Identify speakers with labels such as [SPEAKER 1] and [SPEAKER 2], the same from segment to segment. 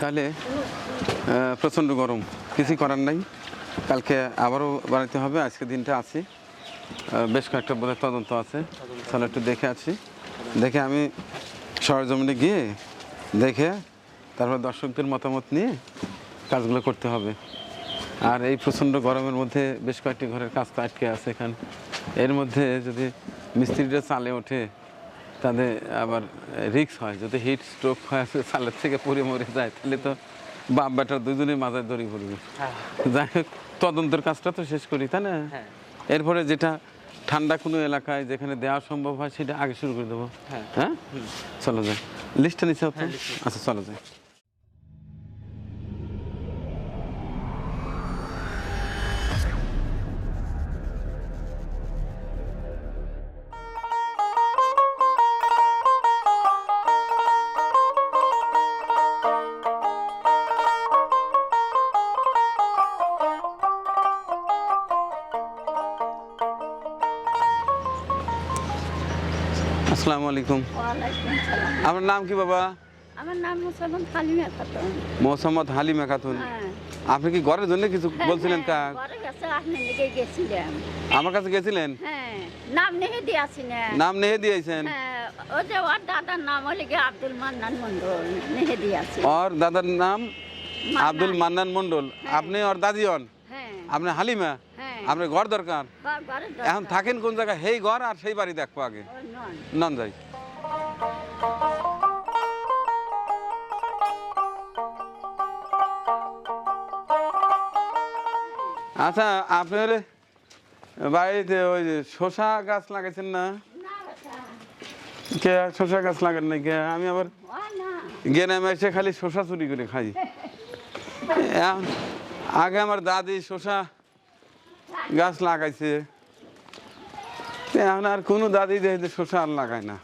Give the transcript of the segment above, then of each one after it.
[SPEAKER 1] তাহলে প্রচণ্ড গরম। কিছুই করার নাই। কালকে আবারও বানাতে হবে। আজকে দিনটা আছি। বেশ কয়েকটা বোধহয় তদন্ত আছে। তাহলে একটু দেখে আছি দেখে আমি সরজমিনে গিয়ে দেখে তারপর দর্শকদের মতামত নিয়ে কাজগুলো করতে হবে। আর এই প্রচণ্ড গরমের মধ্যে বেশ কয়েকটি ঘরের কাজ তো আটকে আছে এখানে। এর মধ্যে যদি মিস্ত্রিটা চালে ওঠে তাদের আবার রিক্স হয়। যদি হিট স্ট্রোক হয় সালের থেকে পড়ে মরে যায় তাহলে তো বাপ বেটার দুজনেই মাথায় দড়ি পড়বে যাই হোক তদন্তের কাজটা তো শেষ করি তাই না?
[SPEAKER 2] হ্যাঁ।
[SPEAKER 1] এরপরে যেটা ঠান্ডা কোনো এলাকায় যেখানে দেওয়া সম্ভব হয় সেটা আগে শুরু করে দেবো।
[SPEAKER 2] হ্যাঁ।
[SPEAKER 1] হ্যাঁ? চলো যাই। লিস্টটা নিচ্ছে
[SPEAKER 2] হ্যাঁ,
[SPEAKER 1] আচ্ছা চলো যাই। আলাইকুম। আপনার নাম কি বাবা?
[SPEAKER 3] আমার নাম হালিমা খাতুন।
[SPEAKER 1] মোসাম্মদ হালিমা খাতুন।
[SPEAKER 3] হ্যাঁ।
[SPEAKER 1] আপনি কি ঘরের জন্য কিছু বলছিলেন কা
[SPEAKER 3] হ্যাঁ, দিকে গেছিলাম
[SPEAKER 1] আমার কাছে গেছিলেন?
[SPEAKER 3] হ্যাঁ নাম নেহে দিয়েছি না?
[SPEAKER 1] নাম নেহে দিয়েছেন
[SPEAKER 3] হ্যাঁ ও যে ওর দাদার নাম হলে গিয়ে আব্দুল মান্নান মন্ডল নেহে দিয়েছি
[SPEAKER 1] ওর দাদার নাম আব্দুল মান্নান মন্ডল
[SPEAKER 3] হ্যাঁ।
[SPEAKER 1] আপনি ওর দাদি হন?
[SPEAKER 3] হ্যাঁ।
[SPEAKER 1] আপনি হালিমা?
[SPEAKER 3] হ্যাঁ।
[SPEAKER 1] আপনার ঘর দরকার? এখন থাকেন কোন জায়গায়? সেই ঘর আর সেই বাড়ি দেখব আগে।
[SPEAKER 3] নন
[SPEAKER 1] যাই। আচ্ছা আপনি হলে বাড়িতে ওই যে শশা গাছ লাগাইছেন না?
[SPEAKER 3] না
[SPEAKER 1] কে শশা গাছ লাগান নাই কে? আমি আবার
[SPEAKER 3] না।
[SPEAKER 1] এসে খালি শশা চুরি করে খাই। আগে আমার দাদি শশা গাছ লাগাইছে। এখন আর কোনো দাদি দেখে শশা আর লাগায় না।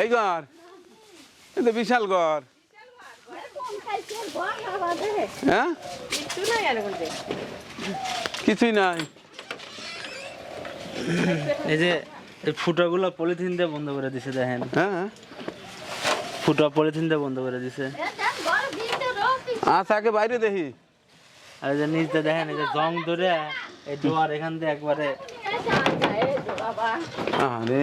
[SPEAKER 1] এই ঘর তো বিশাল ঘর। হ্যাঁ কিছুই নাই
[SPEAKER 2] এই যে এই ফুটাগুলো পলিথিন দিয়ে বন্ধ করে দিছে দেখেন
[SPEAKER 1] হ্যাঁ
[SPEAKER 2] ফুটা পলিথিন দিয়ে বন্ধ করে দিছে
[SPEAKER 3] রোদ।
[SPEAKER 1] আচ্ছা আগে বাইরে দেখি
[SPEAKER 2] আর যে নিচে দেখেন এই যে জং ধরে এই ডোয়ার এখান দিয়ে একবারে।
[SPEAKER 1] আরে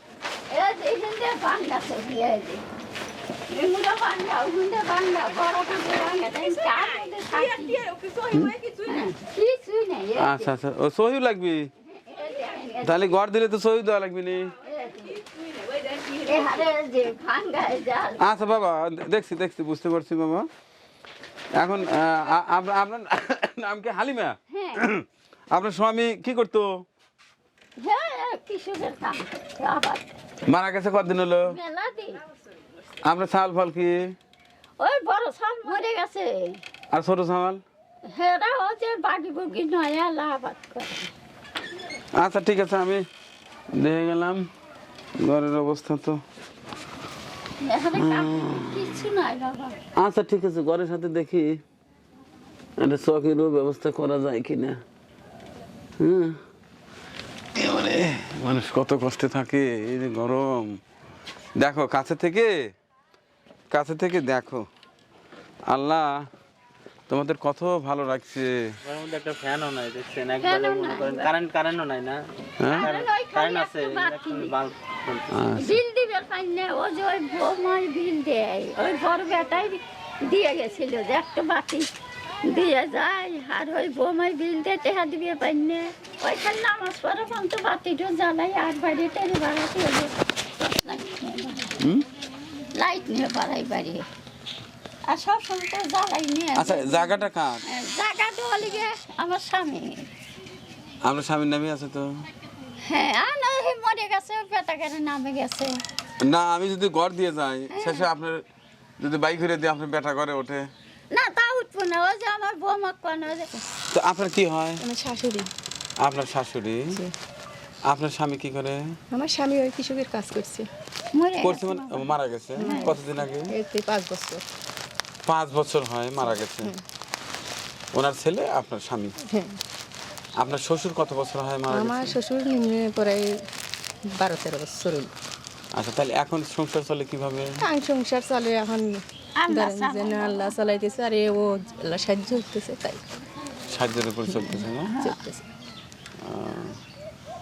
[SPEAKER 1] আচ্ছা আচ্ছা। ও সহি লাগবি? তাহলে ঘর দিলে তো সহি দেওয়া লাগবে নি? আচ্ছা বাবা দেখছি দেখছি বুঝতে পারছি বাবা। এখন আপনার নাম কি হালিমা?
[SPEAKER 3] হ্যাঁ।
[SPEAKER 1] আপনার স্বামী কি করতো?
[SPEAKER 3] হ্যাঁ কৃষকের
[SPEAKER 1] মারা গেছে কদিন হলো? আপনার ছাল ফল কি?
[SPEAKER 3] ওই বড় সব মরে গেছে।
[SPEAKER 1] আর ছোট
[SPEAKER 3] হেরা হচ্ছে বুগি নয় করে।
[SPEAKER 1] আচ্ছা ঠিক আছে আমি দেখে গেলাম। ঘরের অবস্থা তো। আচ্ছা ঠিক আছে ঘরের সাথে দেখি। একটা চকেরও ব্যবস্থা করা যায় কিনা। হুম। এবারে মানুষ কত কষ্টে থাকে এই যে গরম। দেখো কাছে থেকে কাছে থেকে দেখো। আল্লাহ তোমাদের কত ভালো
[SPEAKER 2] মধ্যে একটা ফ্যানও নাই দেখছেন?
[SPEAKER 3] ফ্যানও
[SPEAKER 2] একবারে মনে করেন কারেন্ট কারেন্টও নাই না?
[SPEAKER 1] হ্যাঁ?
[SPEAKER 3] কারেন্ট
[SPEAKER 2] কারেন্ট আছে বাল্ব
[SPEAKER 1] আচ্ছা।
[SPEAKER 3] বিল দিবে পাই ও যে ওই বৌমার বিল দেয় ওই বড় বেটাই দিয়ে গেছিল যে একটা বাতি। দিয়ে যায় আর ওই বৌমার বিল দিয়ে টেহা দিবে পাই না ওইখানে নামাজ পড়ে পর্যন্ত বাতিটা জ্বালাই আর বাড়ি টেরে বাড়াতে হবে
[SPEAKER 1] হুম?
[SPEAKER 3] লাইট নিয়ে বাড়াই বাড়ি। আর সব সময় তো জ্বালাই নিয়ে
[SPEAKER 1] আচ্ছা জায়গাটা কার?
[SPEAKER 3] জায়গাটা হলে আমার স্বামী।
[SPEAKER 1] আপনার স্বামীর নামই আছে তো?
[SPEAKER 3] হ্যাঁ আর হে মরে গেছে পেটাকারে নামে গেছে।
[SPEAKER 1] না আমি যদি ঘর দিয়ে যাই শেষে আপনার যদি বাইক করে দিয়ে আপনার বেটা করে ওঠে।
[SPEAKER 3] না তা উঠবো না। ওই যে আমার বৌমা কোন
[SPEAKER 1] তো আপনার কি হয়?
[SPEAKER 4] আমার শাশুড়ি।
[SPEAKER 1] আপনার শাশুড়ি। আপনার স্বামী কি করে?
[SPEAKER 4] আমার স্বামী ওই কৃষকের কাজ করছে।
[SPEAKER 1] করছে মানে মারা গেছে? কতদিন আগে?
[SPEAKER 4] পাঁচ বছর।
[SPEAKER 1] পাঁচ বছর হয় মারা গেছে। ওনার ছেলে আপনার স্বামী?
[SPEAKER 4] হ্যাঁ।
[SPEAKER 1] আপনার শ্বশুর কত বছর হয় মারা
[SPEAKER 4] আমার শ্বশুর নিম্নে প্রায় বারো তেরো বছর।
[SPEAKER 1] আচ্ছা তাহলে এখন সংসার চলে কীভাবে?
[SPEAKER 4] সংসার চলে এখন
[SPEAKER 3] আল্লাহ
[SPEAKER 4] চালাইতেছে আর ও আল্লাহ সাহায্য করতেছে তাই।
[SPEAKER 1] সাহায্যের উপর চলতেছে না?
[SPEAKER 4] চলতেছে।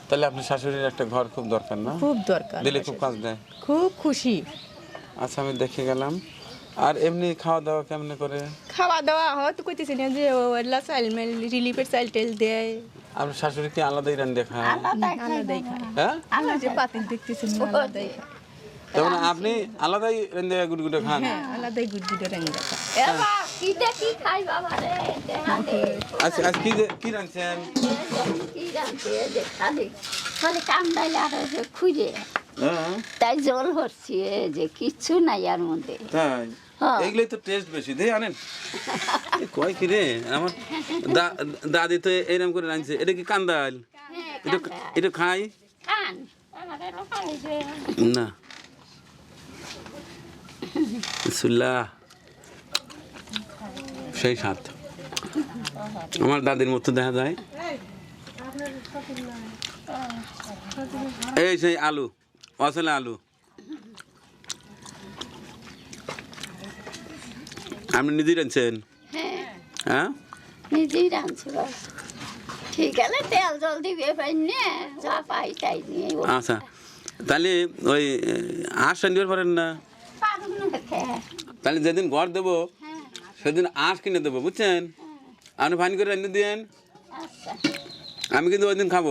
[SPEAKER 1] তাহলে আপনার শাশুড়ির একটা ঘর খুব দরকার না?
[SPEAKER 4] খুব দরকার।
[SPEAKER 1] দিলে খুব কাজ দেয়।
[SPEAKER 4] খুব খুশি।
[SPEAKER 1] আচ্ছা আমি দেখে গেলাম। আর এমনি খাওয়া দাওয়া কেমনে করে?
[SPEAKER 4] খাওয়া দাওয়া হয়তো কইতেছি না যে ও আল্লাহ চাইল মেল রিলিফের চাইল টেল দেয়।
[SPEAKER 1] আপনার শাশুড়ি কি আলাদাই রান্না খায়?
[SPEAKER 3] আলাদাই
[SPEAKER 4] আলাদাই খায়।
[SPEAKER 1] হ্যাঁ?
[SPEAKER 4] আল্লাহ যে পাতিল দেখতেছেন আলাদাই খায়।
[SPEAKER 1] তার মানে আপনি আলাদাই গুড গুডে খান।
[SPEAKER 4] হ্যাঁ আলাদাই গুড গুড রাঙ্গা খায়
[SPEAKER 3] এবার কি খাই বাবা রে? দেখা
[SPEAKER 1] আচ্ছা আজ কি যে- কি রাঁধছেন?
[SPEAKER 3] কি যে খুঁজে।
[SPEAKER 1] হ্যাঁ।
[SPEAKER 3] তাই জল হচ্ছে যে কিচ্ছু নাই আর মধ্যে।
[SPEAKER 1] তাই?
[SPEAKER 3] হ্যাঁ।
[SPEAKER 1] এগুলোই তো টেস্ট বেশি। দে আনেন। কয় কি রে? আমার দাদি তো এরকম করে রাঁধছে। এটা কি কান্দাল
[SPEAKER 3] হ্যাঁ,
[SPEAKER 1] এটা খাই?
[SPEAKER 3] খান।
[SPEAKER 1] না। বিসমিল্লাহ। সেই সাত আমার দাদির মতো দেখা যায়। এই সেই আলু আসলে আলু। আপনি নিজেই রাঁধছেন?
[SPEAKER 3] হ্যাঁ।
[SPEAKER 1] হ্যাঁ?
[SPEAKER 3] নিজেই রাঁধছি ঠিক আছে তেল জল যা পাই তাই নিয়ে।
[SPEAKER 1] আচ্ছা। তাহলে ওই আঁশ রান্ধিবার পারেন না? তাহলে যেদিন ঘর দেবো সেদিন আঁশ কিনে দেবো বুঝছেন? আপনি ফাইন করে রান্না দিয়েন।
[SPEAKER 3] আচ্ছা।
[SPEAKER 1] আমি কিন্তু ওই দিন খাব।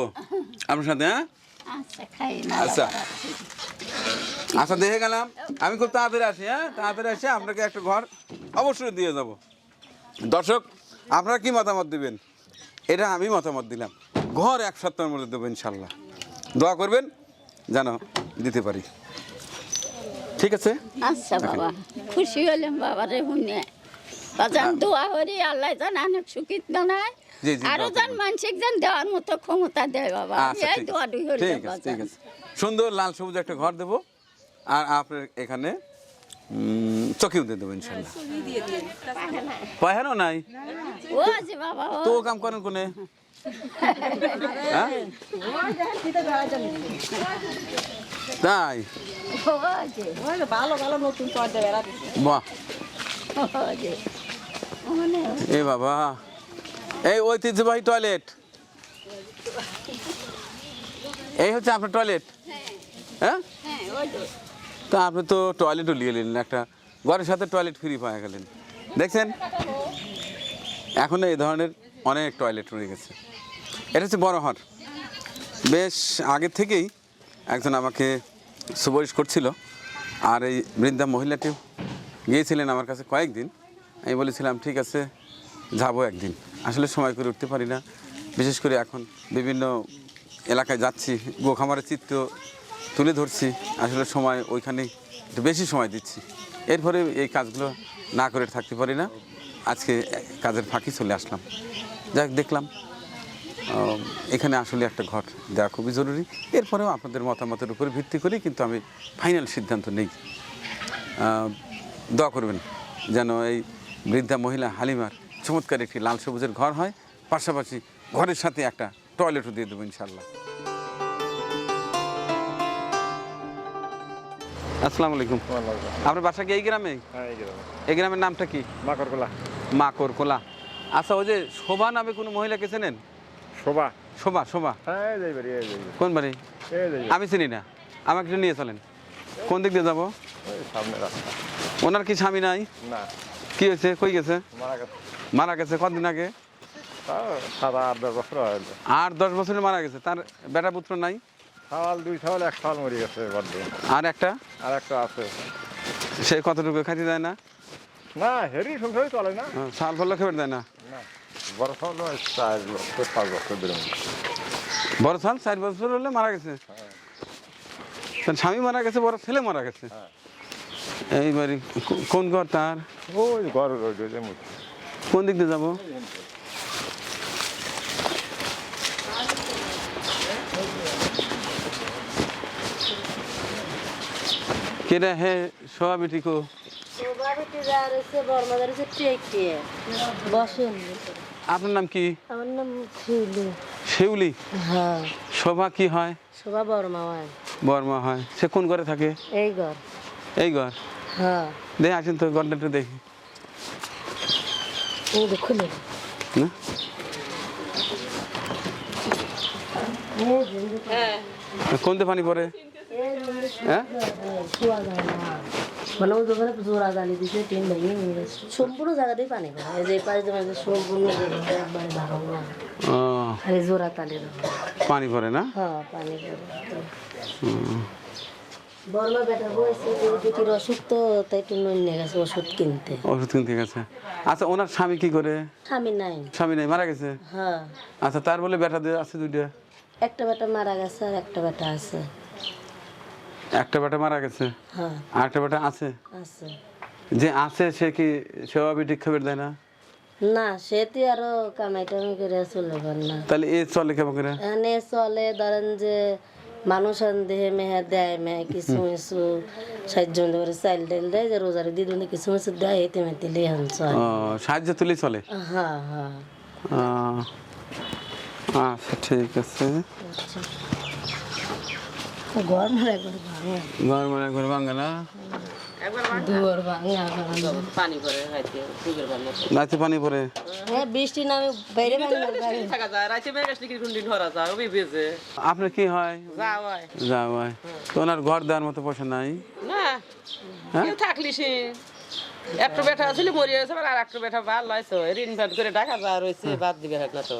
[SPEAKER 1] আপনার সাথে হ্যাঁ?
[SPEAKER 3] আচ্ছা
[SPEAKER 1] আচ্ছা। আচ্ছা দেখে গেলাম। আমি খুব তাড়াতাড়ি আসি হ্যাঁ? তাড়াতাড়ি আসি আপনাকে একটা ঘর অবশ্যই দিয়ে যাব। দর্শক আপনারা কি মতামত দিবেন? এটা আমি মতামত দিলাম। ঘর এক সপ্তাহের মধ্যে দেবো ইনশাল্লাহ। দোয়া করবেন যেন দিতে পারি। ঠিক আছে?
[SPEAKER 3] আচ্ছা বাবা খুশি হলাম বাবা রে শুনে বাজান দোয়া করি আল্লাহ জান অনেক সুখিত বানায় আরও মানসিক দেওয়ার মতো ক্ষমতা দেয় বাবা।
[SPEAKER 1] আচ্ছা
[SPEAKER 3] এই
[SPEAKER 1] ঠিক
[SPEAKER 3] দোয়া দুই
[SPEAKER 1] আছে ঠিক আছে ঠিক আছে। সুন্দর লাল সবুজ একটা ঘর দেবো। আর আপনার এখানে চকিও দিয়ে দেবো ইনশাল্লাহ। পাহাড়ও নাই?
[SPEAKER 3] ও যে বাবা
[SPEAKER 1] তো কাম করেন কোনে? হ্যাঁ? তাই?
[SPEAKER 3] ও যে
[SPEAKER 1] বাহ। এ বাবা। এই ঐতিহ্যবাহী টয়লেট এই হচ্ছে আপনার টয়লেট হ্যাঁ?
[SPEAKER 3] হ্যাঁ
[SPEAKER 1] তা আপনি তো টয়লেটও নিয়ে নিলেন, একটা ঘরের সাথে টয়লেট ফ্রি পাওয়া গেলেন। দেখছেন? এখন এই ধরনের অনেক টয়লেট রয়ে গেছে। এটা হচ্ছে বড় হাট বেশ আগের থেকেই একজন আমাকে সুপারিশ করছিল। আর এই বৃদ্ধা মহিলাটিও গিয়েছিলেন আমার কাছে কয়েকদিন। আমি বলেছিলাম, ঠিক আছে, যাব একদিন। আসলে সময় করে উঠতে পারি না। বিশেষ করে এখন বিভিন্ন এলাকায় যাচ্ছি, গোখামারের চিত্র তুলে ধরছি। আসলে সময় ওইখানেই একটু বেশি সময় দিচ্ছি। এরপরে এই কাজগুলো না করে থাকতে পারি না। আজকে কাজের ফাঁকি চলে আসলাম। যাক দেখলাম। এখানে আসলে একটা ঘর দেওয়া খুবই জরুরি। এরপরেও আপনাদের মতামতের উপর ভিত্তি করে কিন্তু আমি ফাইনাল সিদ্ধান্ত নেই। দোয়া করবেন যেন এই বৃদ্ধা মহিলা হালিমার চমৎকার একটি লাল সবুজের ঘর হয়। পাশাপাশি ঘরের সাথে একটা টয়লেটও দিয়ে দেবো ইনশাল্লাহ আসসালামু আলাইকুম। আপনার বাসা কি এই গ্রামে? এই গ্রামের নামটা কি?
[SPEAKER 5] মাকড়কলা।
[SPEAKER 1] মাকর কোলা আচ্ছা ওই যে শোভা নামে কোনো মহিলাকে চেনেন?
[SPEAKER 5] শোভা।
[SPEAKER 1] শোভা শোভা।
[SPEAKER 5] হ্যাঁ
[SPEAKER 1] কোন বাড়ি? আমি চিনি না। আমাকে একটু নিয়ে চলেন। কোন দিক দিয়ে যাব? ওনার কি স্বামী নাই?
[SPEAKER 5] না।
[SPEAKER 1] কি হয়েছে? কই গেছে?
[SPEAKER 5] মারা গেছে।
[SPEAKER 1] কতদিন আগে?
[SPEAKER 5] আট দশ বছর
[SPEAKER 1] মারা গেছে। তার বেটা পুত্র নাই?
[SPEAKER 5] সাল দুই সাল এক মরে গেছে
[SPEAKER 1] আর একটা?
[SPEAKER 5] আর একটা আছে।
[SPEAKER 1] সে কতটুকু খাইতে দেয় না?
[SPEAKER 5] না হেরি সংসারই চলে না।
[SPEAKER 1] হ্যাঁ, সাল ফল খেয়ে দেয় না?
[SPEAKER 5] বড় সাল চার বছর পাঁচ বছর বেরোন
[SPEAKER 1] বড় সাল চার বছর হলে মারা গেছে। তার স্বামী মারা গেছে বড় ছেলে মারা গেছে। এই বাড়ি কোন ঘর তার?
[SPEAKER 5] ওই ঘর
[SPEAKER 1] কোন দিক দিয়ে যাব? কেরা হে কো? আপনার নাম কি?
[SPEAKER 6] আমার নাম শিউলি।
[SPEAKER 1] শিউলি?
[SPEAKER 6] হ্যাঁ।
[SPEAKER 1] শোভা কি হয়?
[SPEAKER 6] শোভা বর্মা হয়।
[SPEAKER 1] বর্মা হয়। সে কোন ঘরে থাকে?
[SPEAKER 6] এই ঘর।
[SPEAKER 1] এই ঘর?
[SPEAKER 6] হ্যাঁ।
[SPEAKER 1] দেখে আসেন তো ঘরটা একটু দেখি
[SPEAKER 6] খুলে।
[SPEAKER 1] না? কোনতে পানি পরে হ্যাঁ?
[SPEAKER 6] মানে ওই দোকানে জোড়া জ্বালি দিছে টিন ভেঙে নিয়ে গেছে। সম্পূর্ণ জায়গাতেই পানি পড়ে। এই যে পাশে যে সম্পূর্ণ জায়গাটা একবারে ভালো না জোড়া তালে
[SPEAKER 1] পানি পড়ে না?
[SPEAKER 6] হ্যাঁ পানি পড়ে। বর্মা বেটা অসুখ তো তাই একটু নইনে গেছে ওষুধ কিনতে।
[SPEAKER 1] ওষুধ কিনতে গেছে। আচ্ছা ওনার স্বামী কি করে?
[SPEAKER 6] স্বামী নাই।
[SPEAKER 1] স্বামী নেই মারা গেছে?
[SPEAKER 6] হ্যাঁ।
[SPEAKER 1] আচ্ছা তার বলে বেটা দিয়ে আছে দুইটা?
[SPEAKER 6] একটা বেটা মারা গেছে আর একটা বেটা আছে।
[SPEAKER 1] একটা বেটা মারা গেছে।
[SPEAKER 6] হ্যাঁ।
[SPEAKER 1] আর একটা বেটা আছে।
[SPEAKER 6] আছে।
[SPEAKER 1] যে আছে সে কি সেবা বিটি খাবার দেয় না?
[SPEAKER 6] না সে তো আরও কামাই টামাই করে চলে পার না।
[SPEAKER 1] তাহলে এ চলে কেমন করে?
[SPEAKER 6] এনে চলে ধরেন যে মানুষ দেহে মেহে দেয় মেহে কিছু কিছু সাহায্য করে চাইল টাইল দেয় যে রোজারে দিদুনি কিছু কিছু দেয় এতে মেতে লিহান চল।
[SPEAKER 1] ও সাহায্য তুলি চলে?
[SPEAKER 6] হ্যাঁ হ্যাঁ।
[SPEAKER 1] আচ্ছা ঠিক আছে।
[SPEAKER 6] ঘর মারা একবার ভাঙা
[SPEAKER 1] ঘর ঘর ভাঙে না?
[SPEAKER 6] দুয়ার ভাঙা
[SPEAKER 1] রাতে পানি পড়ে
[SPEAKER 6] হ্যাঁ বৃষ্টি নামে বাইরে বাইরে।
[SPEAKER 7] থাকা যায় দিন ধরা যায় ওই ভেজে
[SPEAKER 1] আপনার কি হয়?
[SPEAKER 7] যা হয়।
[SPEAKER 1] যা ভাই তো ওনার ঘর দেওয়ার মতো পয়সা নাই?
[SPEAKER 7] না কেউ থাকলি সে একটা বেটা ছিল মরে গেছে আর একটা বেটা ভালো ঋণ করে টাকা যা রয়েছে বাদ দিবে না তো।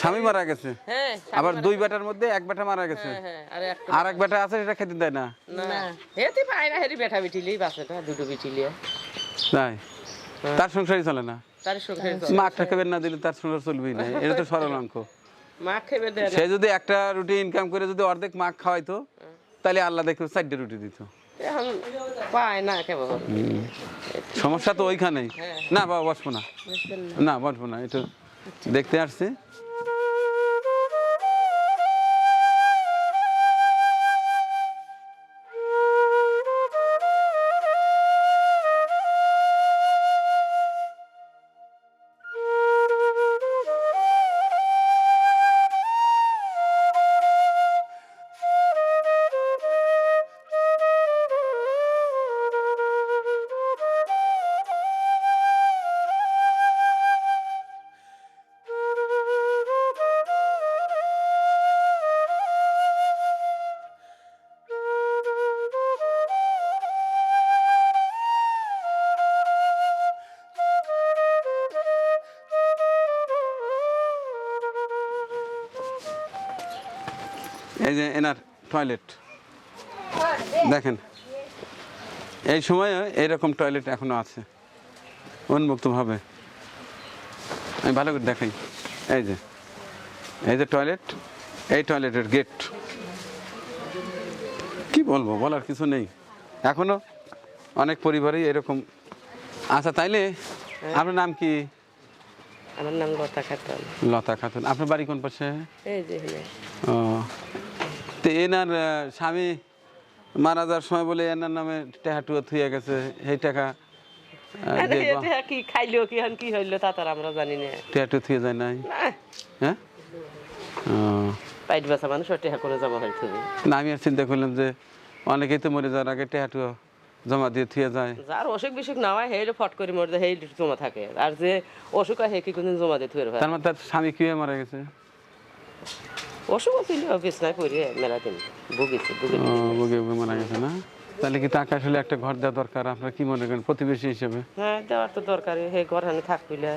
[SPEAKER 1] স্বামী মারা গেছে?
[SPEAKER 7] হ্যাঁ
[SPEAKER 1] আবার দুই বেটার মধ্যে এক বেটা মারা গেছে?
[SPEAKER 7] হ্যাঁ আর
[SPEAKER 1] আর এক বেটা আছে সেটা খেতে দেয় না?
[SPEAKER 7] না। হেতি পায় না হেরি বেটা বাসেটা দুটো
[SPEAKER 1] তাই? তার সংসারই চলে না?
[SPEAKER 7] তার সঙ্গে
[SPEAKER 1] মা একটা খাবার না দিলে তার সংসার চলবেই না এটা তো সরল অঙ্ক।
[SPEAKER 7] মা খেবে দেয়
[SPEAKER 1] সে যদি একটা রুটি ইনকাম করে যদি অর্ধেক মাখ খাওয়াইতো তাহলে আল্লাহ দেখে চারটে রুটি দিত।
[SPEAKER 7] এখন পায় না
[SPEAKER 1] সমস্যা তো ওইখানে না বাবা বসবো না। না বসবো না এটা দেখতে আসছি। এই যে এনার টয়লেট দেখেন এই সময়ে এইরকম টয়লেট এখনও আছে উন্মুক্তভাবে। আমি ভালো করে দেখাই। এই যে এই যে টয়লেট এই টয়লেটের গেট কি বলব বলার কিছু নেই। এখনও অনেক পরিবারেই এরকম। আচ্ছা তাইলে আপনার নাম কি?
[SPEAKER 7] আমার নাম লতা খাতাল
[SPEAKER 1] লতা খাতুন। আপনার বাড়ি কোন পাশে?
[SPEAKER 7] এই যে
[SPEAKER 1] ও এনার স্বামী মারা যাওয়ার সময় বলে এনার নামে টাকা টুয়া থুয়ে গেছে সেই টাকা
[SPEAKER 7] কি খাইলো কি কি হইল তা তার আমরা জানি না।
[SPEAKER 1] টাকা টু থুয়ে যায় নাই? হ্যাঁ?
[SPEAKER 7] পাইট বাসা মানুষ টেহা করে জমা হইতে
[SPEAKER 1] না আমি আর চিন্তা করলাম যে অনেকেই তো মরে যাওয়ার আগে টাকা টুয়া জমা দিয়ে থুয়ে যায়।
[SPEAKER 7] যার অসুখ বিসুখ না হয় হেইলে ফট করে মরে যায় জমা থাকে। আর যে অসুখ হয় হে কি কোনদিন জমা
[SPEAKER 1] তার মানে তার স্বামী কীভাবে মারা গেছে?
[SPEAKER 7] অসুখ ছিল বিছনায় পড়ে মেলা দিন। ভুগেছে ভুগে
[SPEAKER 1] বুকে মারা গেছে না? তাহলে কি তাকে আসলে একটা ঘর দেওয়া দরকার? আপনারা কি মনে করেন প্রতিবেশী হিসেবে?
[SPEAKER 7] হ্যাঁ দেওয়ার তো দরকারি হে ঘর হানি থাকবিলে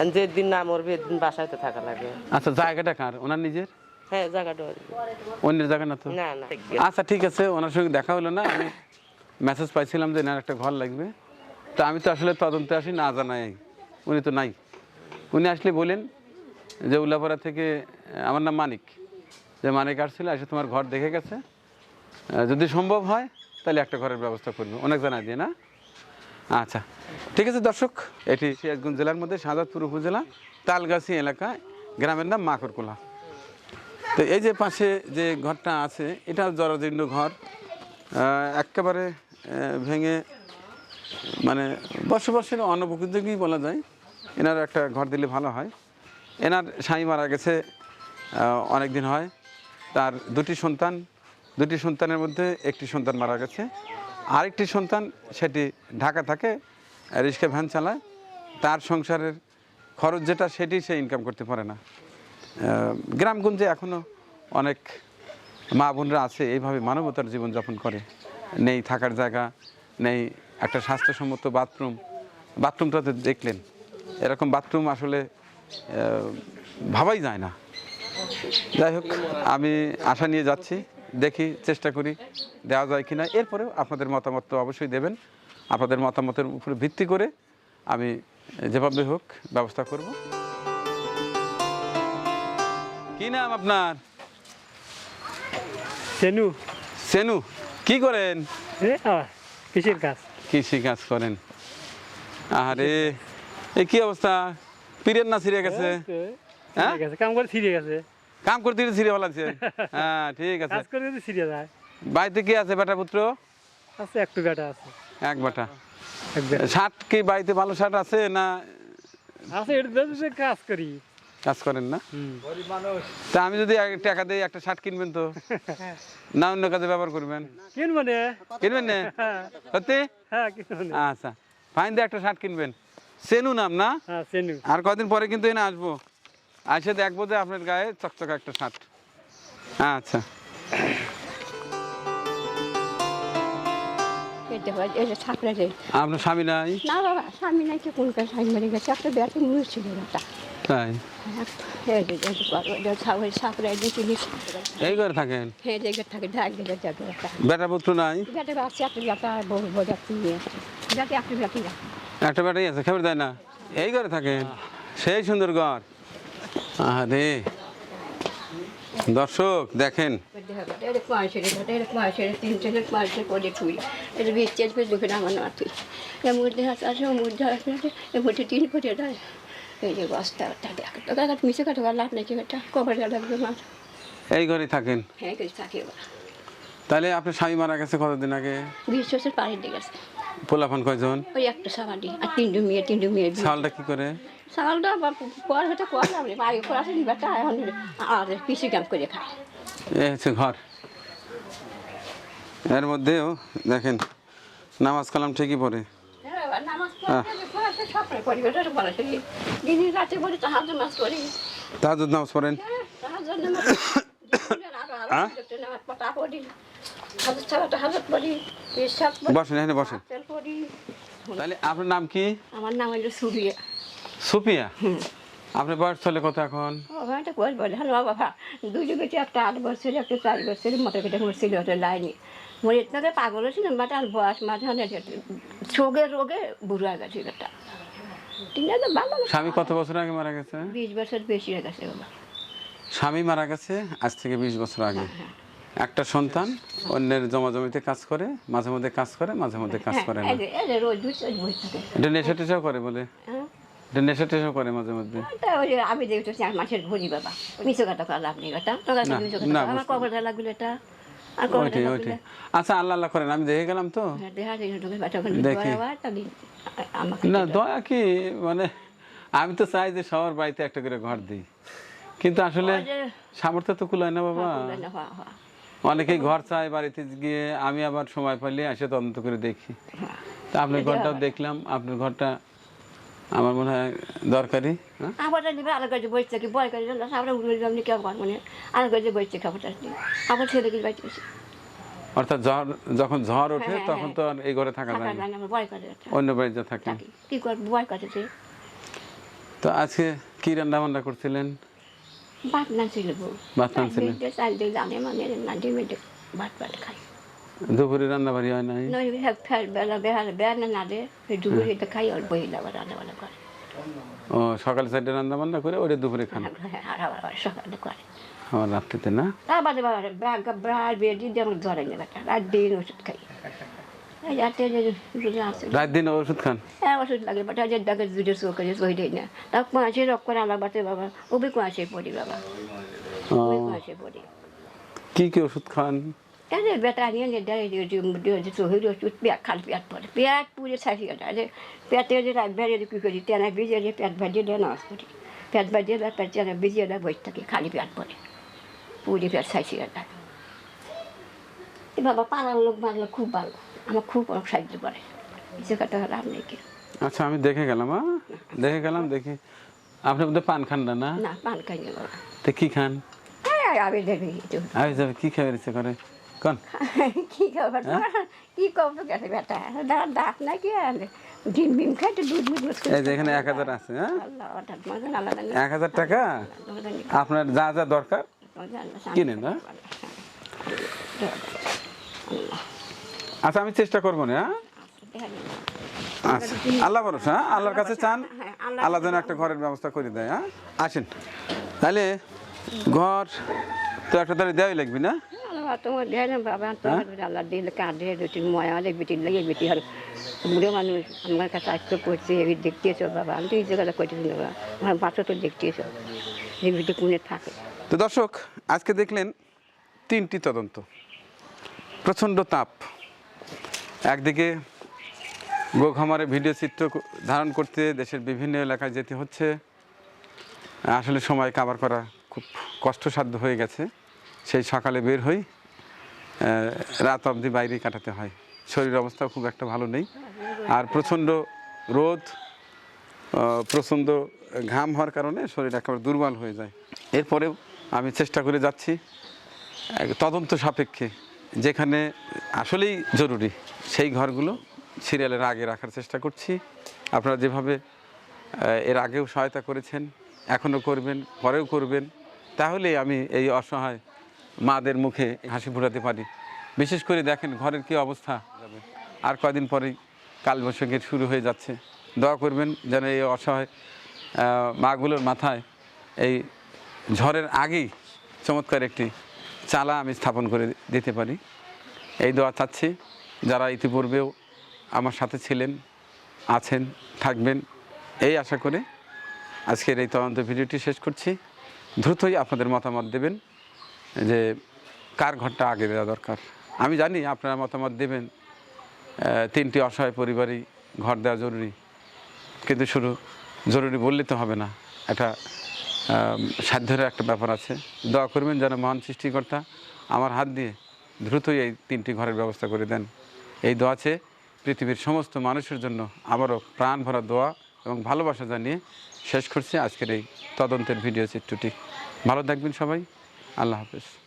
[SPEAKER 7] আর যে দিন না মরবে দিন বাসায় তো থাকা লাগে।
[SPEAKER 1] আচ্ছা জায়গাটা কার? ওনার নিজের?
[SPEAKER 7] হ্যাঁ জায়গাটা
[SPEAKER 1] অন্যের জায়গা না তো?
[SPEAKER 7] না না।
[SPEAKER 1] আচ্ছা ঠিক আছে ওনার সঙ্গে দেখা হলো না আমি মেসেজ পাইছিলাম যে এনার একটা ঘর লাগবে। তো আমি তো আসলে তদন্তে আসি না জানাই। উনি তো নাই। উনি আসলে বলেন যে উল্লাপাড়া থেকে আমার নাম মানিক। যে মানিক আসছিল এসে তোমার ঘর দেখে গেছে। যদি সম্ভব হয়, তাহলে একটা ঘরের ব্যবস্থা করবে। অনেক জানা দিয়ে, না? আচ্ছা ঠিক আছে দর্শক, এটি সিরাজগঞ্জ জেলার মধ্যে শাহাদপুর উপজেলা, তালগাছি এলাকা, গ্রামের নাম মাকড়কোলা। তো এই যে পাশে যে ঘরটা আছে, এটা জরাজীর্ণ ঘর। একেবারে ভেঙে মানে বসবাসের অনুপযোগী বলা যায়। এনার একটা ঘর দিলে ভালো হয়। এনার স্বামী মারা গেছে অনেক দিন হয়। তার দুটি সন্তান, দুটি সন্তানের মধ্যে একটি সন্তান মারা গেছে। আরেকটি সন্তান সেটি ঢাকা থাকে, রিক্সা ভ্যান চালায়। তার সংসারের খরচ যেটা সেটি সে ইনকাম করতে পারে না। গ্রামগঞ্জে এখনও অনেক মা বোনরা আছে, এইভাবে মানবতার জীবনযাপন করে। নেই থাকার জায়গা, নেই একটা স্বাস্থ্যসম্মত বাথরুম। বাথরুমটা তো দেখলেন, এরকম বাথরুম আসলে ভাবাই যায় না। যাই হোক আমি আশা নিয়ে যাচ্ছি দেখি চেষ্টা করি দেওয়া যায় কি না এরপরেও আপনাদের মতামত তো অবশ্যই দেবেন। আপনাদের মতামতের উপরে ভিত্তি করে আমি যেভাবে হোক ব্যবস্থা করব। কি নাম আপনার?
[SPEAKER 8] সেনু।
[SPEAKER 1] সেনু কি করেন?
[SPEAKER 8] কৃষির কাজ।
[SPEAKER 1] কৃষি কাজ করেন। আরে এই কি অবস্থা? পীরের না ছিঁড়ে গেছে? হ্যাঁ?
[SPEAKER 8] কাম করে ছিঁড়ে গেছে।
[SPEAKER 1] কাম করতে গিয়ে ছিঁড়ে ফেলাচ্ছে হ্যাঁ ঠিক আছে।
[SPEAKER 8] কাজ করে যদি ছিঁড়ে যায়।
[SPEAKER 1] বাড়িতে কি আছে বেটা পুত্র?
[SPEAKER 8] আছে একটু গাটা আছে।
[SPEAKER 1] এক বেটা। শার্ট কি বাড়িতে ভালো শার্ট আছে না?
[SPEAKER 8] আছে এটা দিয়ে কাজ করি।
[SPEAKER 1] কাজ করেন না। তা আমি যদি টাকা দিই একটা শার্ট কিনবেন তো? না অন্য কাজে ব্যবহার করবেন?
[SPEAKER 8] কিন
[SPEAKER 1] কিনবেন না? সত্যি?
[SPEAKER 8] হ্যাঁ কিন মানে
[SPEAKER 1] আচ্ছা। ফাইন দিয়ে একটা শার্ট কিনবেন। সেনু নাম না?
[SPEAKER 8] হ্যাঁ
[SPEAKER 1] আর কদিন পরে কিন্তু এনে আসব। এসে দেখব যে আপনার গায়ে চকচকা একটা শার্ট। আচ্ছা।
[SPEAKER 9] এই
[SPEAKER 1] আপনার স্বামী নাই?
[SPEAKER 9] না বাবা স্বামী নাকি কোন কাজ স্বামী মরে গেছে? একটা ব্যাটে মুড় ছিল
[SPEAKER 1] তাই?
[SPEAKER 9] এই এই এই
[SPEAKER 1] এই ঘরে
[SPEAKER 9] হ্যাঁ থাকে ঢাক যাবে
[SPEAKER 1] বেটা পুত্র নাই?
[SPEAKER 9] বাচ্চা একটা একটা নিয়ে যাতে একটা
[SPEAKER 1] বেটাই আছে খবর দেয় না। এই ঘরে থাকেন? সেই সুন্দর ঘর। আরে দর্শক দেখেন।
[SPEAKER 9] এই
[SPEAKER 1] ঘরে থাকেন। তাহলে আপনার স্বামী মারা গেছে কতদিন আগে?
[SPEAKER 9] বিশ বছর পাড়ি দিয়ে গেছে।
[SPEAKER 1] পোলাফান কয়জন?
[SPEAKER 9] ওই একটা সাবাডি আর তিনটে মেয়ে তিনটে মেয়ে।
[SPEAKER 1] ছালটা কি করে?
[SPEAKER 9] হতে বাড়ি করে এখন আর খায়।
[SPEAKER 1] হচ্ছে ঘর। এর মধ্যেও দেখেন নামাজ কালাম ঠিকই পড়ে।
[SPEAKER 9] হ্যাঁ,
[SPEAKER 1] তাহাজুদ নামাজ পড়েন?
[SPEAKER 9] পড়ি।
[SPEAKER 1] বসেন এখানে বসেন। তাহলে আপনার নাম কি?
[SPEAKER 9] আমার নাম হলো সুরিয়া।
[SPEAKER 1] সুপিয়া আপনার বয়স চলে কত এখন?
[SPEAKER 9] ও ভাইটা কই বলে। হ্যালো বাবা দুই যুগে একটা আট বছর একটা চার বছরের মতো কেটে মরছিল ওটা লাইনে। মরে এতটাকে পাগল ছিলাম বাট আর বয়স মাঝে রোগে রোগে বুড়া গেছে না।
[SPEAKER 1] স্বামী কত বছর আগে মারা গেছে?
[SPEAKER 9] বিশ বছর বেশি হয়ে গেছে বাবা।
[SPEAKER 1] স্বামী মারা গেছে আজ থেকে বিশ বছর আগে। একটা সন্তান অন্যের জমা জমিতে কাজ করে মাঝে মধ্যে কাজ করে মাঝে মধ্যে কাজ করে
[SPEAKER 9] হ্যাঁ
[SPEAKER 1] না
[SPEAKER 9] বসে থাকে
[SPEAKER 1] এটা নেশা টেশাও করে বলে।
[SPEAKER 9] হ্যাঁ।
[SPEAKER 1] নেশা করে মাঝে
[SPEAKER 9] আমি দেখতে বাবা। মিশো করা লাভ নেই কথা আমার কবর লাগল এটা।
[SPEAKER 1] আচ্ছা আল্লাহ আল্লাহ করেন। আমি দেখে গেলাম তো।
[SPEAKER 9] হ্যাঁ দেখা।
[SPEAKER 1] না দয়া কি? মানে আমি তো চাই যে সবার বাড়িতে একটা করে ঘর দিই। কিন্তু আসলে সামর্থ্য তো কুলায় না বাবা।
[SPEAKER 9] হ্যাঁ, হ্যাঁ।
[SPEAKER 1] অনেকেই ঘর চায় বাড়িতে গিয়ে। আমি আবার সময় পাইলে এসে তদন্ত করে দেখি। তা আপনার ঘরটাও দেখলাম। আপনার ঘরটা আমার মনে হয় দরকারি। হ্যাঁ?
[SPEAKER 9] আবার নিবে আলাদা কাজে বসে থাকি বয় কাজে আমরা উড়ে যাবনি কেউ ঘর মানে আলাদা কাজে বসে খাবারটা আবার ছেলে কি বসে
[SPEAKER 1] অর্থাৎ ঝড় যখন ঝড় ওঠে
[SPEAKER 9] হ্যাঁ,
[SPEAKER 1] তখন তো আর এই ঘরে থাকা
[SPEAKER 9] থাকা
[SPEAKER 1] যায় না।
[SPEAKER 9] না
[SPEAKER 1] অন্য বাড়িতে থাকে।
[SPEAKER 9] কি কর বয় কাজে
[SPEAKER 1] তো আজকে কি রান্না বান্না করছিলেন?
[SPEAKER 9] ভাত না ছিল
[SPEAKER 1] ভাত রাঁধছিলেন?
[SPEAKER 9] চাল দিয়ে জানে মানে না ডিমে ভাত ভাত খাই।
[SPEAKER 1] দুপুরে রান্না বাড়ি হয় নাই?
[SPEAKER 9] হ্যাঁ বেলা বেহাল বেহাল না দে দুপুরে তো খাই অল্প আবার রান্না বান্না করে।
[SPEAKER 1] ও সকালে চারটে রান্না বান্না করে ওরে দুপুরে খান?
[SPEAKER 9] হ্যাঁ আর আবার আবার সকালে করে।
[SPEAKER 1] আমার রাত্রিতে না?
[SPEAKER 9] বাদে ব্যাগ ব্রার বেডি দিয়ে আমার ধরে নিয়ে বেটা রাত দিন ওষুধ খাই। রাতে যে
[SPEAKER 1] রাত দিন ওষুধ খান?
[SPEAKER 9] হ্যাঁ ওষুধ লাগে বাট যে ডাকে দুটো চোখ আছে সই দেয় না। তা কুয়াশে রক করে আলা বাতে বাবা? ও বি কুয়াশে পড়ি বাবা?
[SPEAKER 1] ও,
[SPEAKER 9] কুয়াশে পড়ি?
[SPEAKER 1] কি কি ওষুধ খান?
[SPEAKER 9] এই যে বেটা নিয়ে যে দেয় যে যে চোখের ওষুধ পেট খাল পেট পড়ে পেট পুড়ে ছাড়ি গেছে যে পেটে যে রাখ বেড়ে কী করি তেনা ভিজে যে পেট ভাজিয়ে দেয় নামাজ করি পেট ভাজিয়ে দেয় পেট তেনা ভিজিয়ে দেয় বসে থাকি খালি পেট পড়ে পুড়ে পেট ছাড়ি গেছে এ বাবা পাড়ার লোক মারলে খুব ভালো আমার খুব অনেক সাহায্য করে সে কথা লাভ নেই কি
[SPEAKER 1] আচ্ছা আমি দেখে গেলাম হ্যাঁ দেখে গেলাম দেখি। আপনি বোধহয় পান খান না না?
[SPEAKER 9] না পান খাই না
[SPEAKER 1] তো কি খান?
[SPEAKER 9] হ্যাঁ আমি দেখি
[SPEAKER 1] আমি যাবে কি খাবার ইচ্ছে করে? কোন
[SPEAKER 9] কি খবর তোমার? কি খবর গেছে বেটা দাঁত দাঁত ডিম দুধ মুধ মুধ
[SPEAKER 1] এই যে এখানে এক হাজার আছে হ্যাঁ
[SPEAKER 9] না
[SPEAKER 1] এক হাজার টাকা আপনার যা যা দরকার কিনেন হ্যাঁ আচ্ছা আমি চেষ্টা করব না হ্যাঁ? আচ্ছা। আল্লাহ ভরসা হ্যাঁ? আল্লাহর কাছে চান আল্লাহ যেন একটা ঘরের ব্যবস্থা করে দেয় হ্যাঁ? আসেন। তাহলে ঘর তো একটা তাহলে দেওয়াই লাগবে না?
[SPEAKER 9] তোমার দেয় না বাবা তোমার আল্লাহ দিলে কাঁদে দুটি ময়া অনেক বেটি লাগে বেটি আর বুড়ো মানুষ আমার কাছে আজকে করছে এবার দেখতেছ বাবা আমি তো এই জায়গাটা বাবা আমার বাচ্চা তো দেখতেছ এই বেটি কোনে থাকে?
[SPEAKER 1] তো দর্শক আজকে দেখলেন তিনটি তদন্ত। প্রচণ্ড তাপ। একদিকে গোখামারে ভিডিও চিত্র ধারণ করতে দেশের বিভিন্ন এলাকায় যেতে হচ্ছে। আসলে সময় কাবার করা খুব কষ্টসাধ্য হয়ে গেছে। সেই সকালে বের হই। রাত অবধি বাইরে কাটাতে হয়। শরীর অবস্থা খুব একটা ভালো নেই। আর প্রচণ্ড রোদ প্রচণ্ড ঘাম হওয়ার কারণে শরীর একেবারে দুর্বল হয়ে যায়। এরপরেও আমি চেষ্টা করে যাচ্ছি তদন্ত সাপেক্ষে, যেখানে আসলেই জরুরি সেই ঘরগুলো সিরিয়ালের আগে রাখার চেষ্টা করছি। আপনারা যেভাবে এর আগেও সহায়তা করেছেন, এখনও করবেন, পরেও করবেন তাহলে আমি এই অসহায় মাদের মুখে হাসি ফোটাতে পারি। বিশেষ করে দেখেন ঘরের কি অবস্থা। আর কয়দিন পরেই কালবৈশাখীর শুরু হয়ে যাচ্ছে। দোয়া করবেন যেন এই অসহায় মাগুলোর মাথায় এই ঝড়ের আগেই চমৎকার একটি চালা আমি স্থাপন করে দিতে পারি। এই দোয়া চাচ্ছি যারা ইতিপূর্বেও আমার সাথে ছিলেন, আছেন, থাকবেন, এই আশা করে আজকের এই তদন্ত ভিডিওটি শেষ করছি। দ্রুতই আপনাদের মতামত দেবেন। যে কার ঘরটা আগে দেওয়া দরকার? আমি জানি আপনারা মতামত দেবেন। তিনটি অসহায় পরিবারই ঘর দেওয়া জরুরি। কিন্তু শুধু জরুরি বললে তো হবে না। একটা সাধ্যের একটা ব্যাপার আছে। দোয়া করবেন যেন মহান সৃষ্টিকর্তা আমার হাত দিয়ে দ্রুতই এই তিনটি ঘরের ব্যবস্থা করে দেন। এই দোয়া চেয়ে পৃথিবীর সমস্ত মানুষের জন্য। আবারও প্রাণ ভরা দোয়া এবং ভালোবাসা জানিয়ে শেষ করছি আজকের এই তদন্তের ভিডিও চিত্রটি। ভালো থাকবেন সবাই। আল্লাহ হাফেজ।